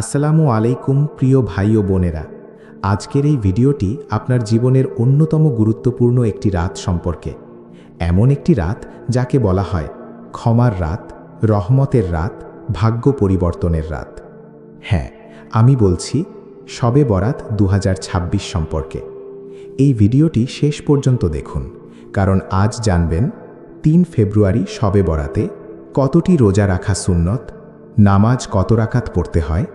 আসসালামু আলাইকুম, প্রিয় ভাই ও বোনেরা। আজকের এই ভিডিওটি আপনার জীবনের অন্যতম গুরুত্বপূর্ণ একটি রাত সম্পর্কে। এমন একটি রাত যাকে বলা হয় ক্ষমার রাত, রহমতের রাত, ভাগ্য পরিবর্তনের রাত। হ্যাঁ আমি বলছি শবে বরাত দু হাজার ছাব্বিশ সম্পর্কে। এই ভিডিওটি শেষ পর্যন্ত দেখুন, কারণ আজ জানবেন তিন ফেব্রুয়ারি শবে বরাতে কতটি রোজা রাখা সুন্নত, নামাজ কত রাকাত পড়তে হয়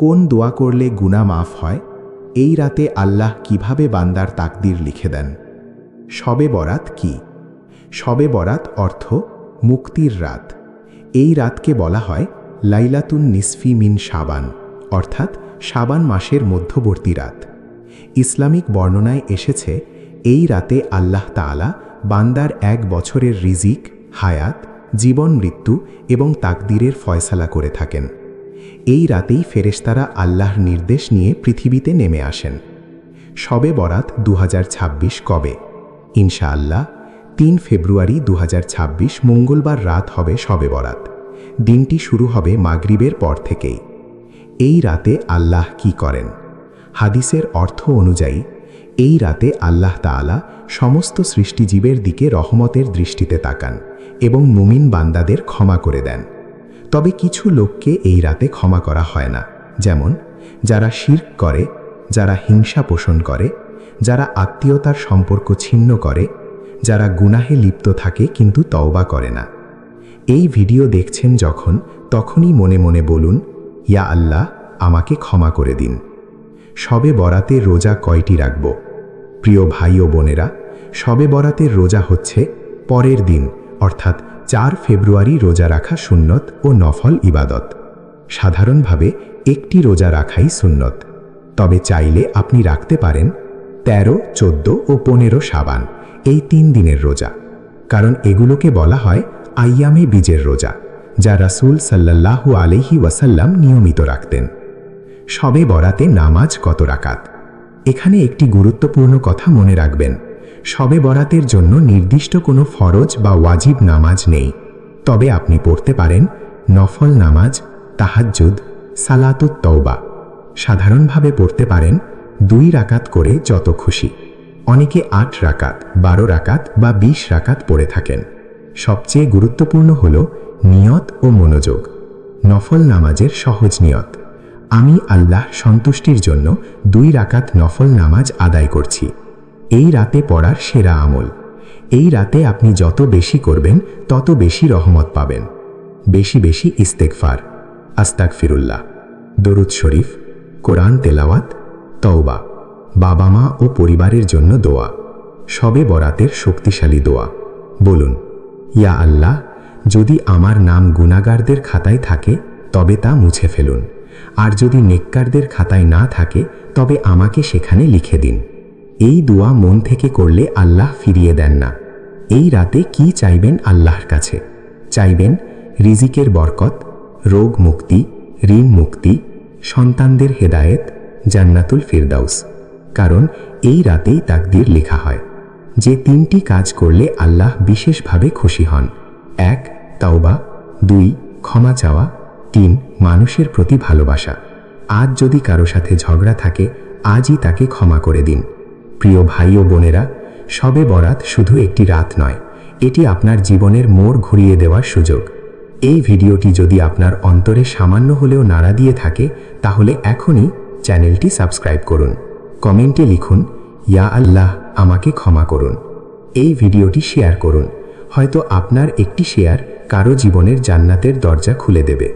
কোন দোয়া করলে গুনাহ মাফ হয়? এই রাতে আল্লাহ কীভাবে বান্দার তাকদির লিখে দেন? শবে বরাত কি? শবে বরাত অর্থ মুক্তির রাত। এই রাতকে বলা হয় লাইলাতুন নিসফি মিন সাবান অর্থাৎ সাবান মাসের মধ্যবর্তী রাত। ইসলামিক বর্ণনায় এসেছে, এই রাতে আল্লাহ তাআলা বান্দার এক বছরের রিজিক, হায়াত, জীবন মৃত্যু এবং তাকদিরের ফয়সালা করে থাকেন। এই রাতেই ফেরেশতারা আল্লাহর নির্দেশ নিয়ে পৃথিবীতে নেমে আসেন। শবে বরাত দুহাজার ছাব্বিশ কবে? ইনশাআল্লাহ, তিন ফেব্রুয়ারি দুহাজার ছাব্বিশ মঙ্গলবার রাত হবে শবে বরাত। দিনটি শুরু হবে মাগরিবের পর থেকেই। এই রাতে আল্লাহ কি করেন? হাদিসের অর্থ অনুযায়ী, এই রাতে আল্লাহ তাআলা সমস্ত সৃষ্টিজীবের দিকে রহমতের দৃষ্টিতে তাকান এবং মুমিন বান্দাদের ক্ষমা করে দেন। তবে কিছু লোককে এই রাতে ক্ষমা করা হয় না। যেমন, যারা শির্ক করে, যারা হিংসা পোষণ করে, যারা আত্মীয়তার সম্পর্ক ছিন্ন করে, যারা গুনাহে লিপ্ত থাকে কিন্তু তওবা করে না। এই ভিডিও দেখছেন যখন, তখনই মনে মনে বলুন, ইয়া আল্লাহ, আমাকে ক্ষমা করে দিন। শবে বরাতে রোজা কয়টি রাখব? প্রিয় ভাই ও বোনেরা শবে বরাতের রোজা হচ্ছে পরের দিন, অর্থাৎ চার ফেব্রুয়ারি রোজা রাখা সুন্নত ও নফল ইবাদত। সাধারণভাবে একটি রোজা রাখাই সুন্নত। তবে চাইলে আপনি রাখতে পারেন ১৩ চোদ্দ ও পনেরো সাবান এই তিন দিনের রোজা। কারণ এগুলোকে বলা হয় আইয়ামে বীজের রোজা, যা রাসূল সাল্লাল্লাহু আলাইহি ওয়াসাল্লাম নিয়মিত রাখতেন। সবে বরাতে নামাজ কত রাকাত? এখানে একটি গুরুত্বপূর্ণ কথা মনে রাখবেন। সবে বরাতের জন্য নির্দিষ্ট কোনো ফরজ বা ওয়াজিব নামাজ নেই। তবে আপনি পড়তে পারেন নফল নামাজ, তাহাজ্জুদ, সালাতুত তওবা। সাধারণভাবে পড়তে পারেন দুই রাকাত করে যত খুশি। অনেকে আট রাকাত, বারো রাকাত বা বিশ রাকাত পড়ে থাকেন। সবচেয়ে গুরুত্বপূর্ণ হল নিয়ত ও মনোযোগ। নফল নামাজের সহজ নিয়ত। আমি আল্লাহ সন্তুষ্টির জন্য দুই রাকাত নফল নামাজ আদায় করছি। এই রাতে পড়ার সেরা আমল। এই রাতে আপনি যত বেশি করবেন, তত বেশি রহমত পাবেন। বেশি বেশি ইস্তেকফার আস্তাক ফিরুল্লাহ দরুদ শরীফ, কোরআন তেলাওয়াত, তওবা। বাবা মা ও পরিবারের জন্য দোয়া। সবে বরাতের শক্তিশালী দোয়া। বলুন, ইয়া আল্লাহ, যদি আমার নাম গুনাগারদের খাতায় থাকে, তবে তা মুছে ফেলুন। আর যদি নেককারদের খাতায় না থাকে, তবে আমাকে সেখানে লিখে দিন। এই দোয়া মন থেকে করলে আল্লাহ ফিরিয়ে দেন না। এই রাতে কি চাইবেন আল্লাহর কাছে? চাইবেন রিজিকের বরকত, রোগ মুক্তি, ঋণ মুক্তি, সন্তানদের হেদায়েত, জান্নাতুল ফিরদাউস। কারণ এই রাতেই তাকদির লেখা হয়। যে তিনটি কাজ করলে আল্লাহ বিশেষভাবে খুশি হন। এক, তাওবা। দুই, ক্ষমা চাওয়া। তিন, মানুষের প্রতি ভালোবাসা। আজ যদি কারও সাথে ঝগড়া থাকে, আজই তাকে ক্ষমা করে দিন। প্রিয় ভাই ও বোনেরা, সবে বরাত শুধু একটি রাত নয়, এটি আপনার জীবনের মোড় ঘুরিয়ে দেওয়ার সুযোগ। এই ভিডিওটি যদি আপনার অন্তরে সামান্য হলেও নাড়া দিয়ে থাকে, তাহলে এখনই চ্যানেলটি সাবস্ক্রাইব করুন। কমেন্টে লিখুন, ইয়া আল্লাহ, আমাকে ক্ষমা করুন। এই ভিডিওটি শেয়ার করুন, হয়তো আপনার একটি শেয়ার কারও জীবনের জান্নাতের দরজা খুলে দেবে।